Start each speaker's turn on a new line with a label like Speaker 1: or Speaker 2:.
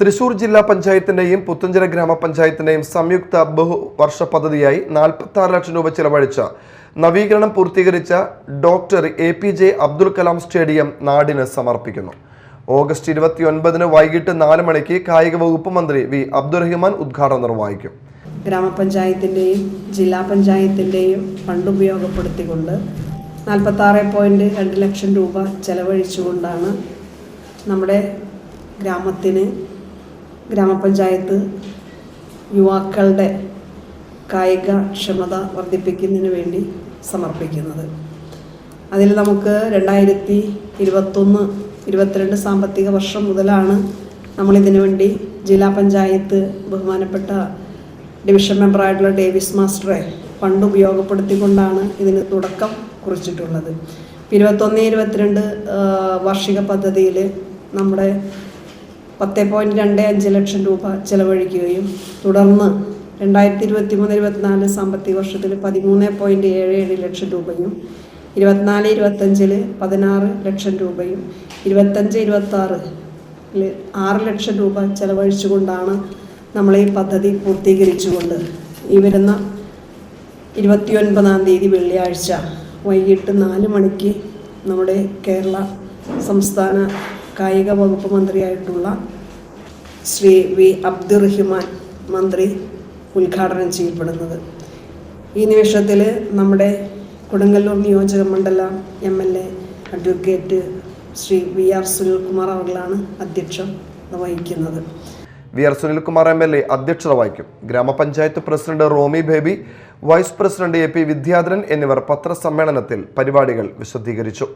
Speaker 1: തൃശൂർ ജില്ലാ പഞ്ചായത്തിന്റെയും പുത്തഞ്ചിറ ഗ്രാമപഞ്ചായത്തിന്റെയും സംയുക്ത ബഹുവർഷ പദ്ധതിയായി നാൽപ്പത്തി ആറ് ലക്ഷം രൂപ ചെലവഴിച്ച നവീകരണം പൂർത്തീകരിച്ച doctor A P J Abdul Kalam stadium നാടിന് സമർപ്പിക്കുന്നു. ഓഗസ്റ്റ് ഇരുപത്തി ഒൻപതിന് വൈകിട്ട് നാല് മണിക്ക് കായിക വകുപ്പ് മന്ത്രി വി അബ്ദുറഹിമാൻ ഉദ്ഘാടനം നിർവഹിക്കും.
Speaker 2: ഗ്രാമപഞ്ചായത്തിന്റെയും ജില്ലാ പഞ്ചായത്തിന്റെയും ഫണ്ട് ഉപയോഗപ്പെടുത്തിക്കൊണ്ട് നാൽപ്പത്തി ആറ് പോയിന്റ് രണ്ട് ലക്ഷം രൂപ ചെലവഴിച്ചുകൊണ്ടാണ് നമ്മുടെ ഗ്രാമത്തിന് ഗ്രാമപഞ്ചായത്ത് യുവാക്കളുടെ കായിക ക്ഷമത വർദ്ധിപ്പിക്കുന്നതിന് വേണ്ടി സമർപ്പിക്കുന്നത്. അതിൽ നമുക്ക് രണ്ടായിരത്തി ഇരുപത്തൊന്ന് ഇരുപത്തിരണ്ട് സാമ്പത്തിക വർഷം മുതലാണ് നമ്മളിതിനു വേണ്ടി ജില്ലാ പഞ്ചായത്ത് ബഹുമാനപ്പെട്ട ഡിവിഷൻ മെമ്പറായിട്ടുള്ള ഡേവിസ് മാസ്റ്ററെ ഫണ്ട് ഉപയോഗപ്പെടുത്തിക്കൊണ്ടാണ് ഇതിന് തുടക്കം കുറിച്ചിട്ടുള്ളത്. ഇരുപത്തൊന്ന് ഇരുപത്തിരണ്ട് വാർഷിക പദ്ധതിയിൽ നമ്മുടെ പത്ത് പോയിന്റ് രണ്ട് അഞ്ച് ലക്ഷം രൂപ ചെലവഴിക്കുകയും തുടർന്ന് രണ്ടായിരത്തി ഇരുപത്തി മൂന്ന് ഇരുപത്തിനാല് സാമ്പത്തിക വർഷത്തിൽ പതിമൂന്ന് പോയിന്റ് ഏഴ് ഏഴ് ലക്ഷം രൂപയും ഇരുപത്തിനാല് ഇരുപത്തഞ്ചിൽ പതിനാറ് ലക്ഷം രൂപയും ഇരുപത്തഞ്ച് ഇരുപത്താറ് ആറ് ലക്ഷം രൂപ ചെലവഴിച്ചുകൊണ്ടാണ് നമ്മൾ ഈ പദ്ധതി പൂർത്തീകരിച്ചുകൊണ്ട് ഈ വരുന്ന ഇരുപത്തിയൊൻപതാം തീയതി വെള്ളിയാഴ്ച വൈകിട്ട് നാല് മണിക്ക് നമ്മുടെ കേരള സംസ്ഥാന കായിക വകുപ്പ് മന്ത്രിയായിട്ടുള്ള ശ്രീ വി അബ്ദുറഹിമാൻ മന്ത്രി ഉദ്ഘാടനം ചെയ്യപ്പെടുന്നത്. ഈ നിമിഷത്തിൽ നമ്മുടെ കൊടുങ്ങല്ലൂർ നിയോജക മണ്ഡല M L A advocate Shri V R Sunilkumar അവர்களാണ് അധ്യക്ഷം വഹിക്കുന്നത്.
Speaker 1: V R Sunilkumar M L A അധ്യക്ഷത വഹിക്കും. ഗ്രാമപഞ്ചായത്ത് president Romy Baby vice president A P Vidyadharan എന്നിവർ പത്രസമ്മേളനത്തിൽ പരിപാടികൾ വിശദീകരിച്ചു.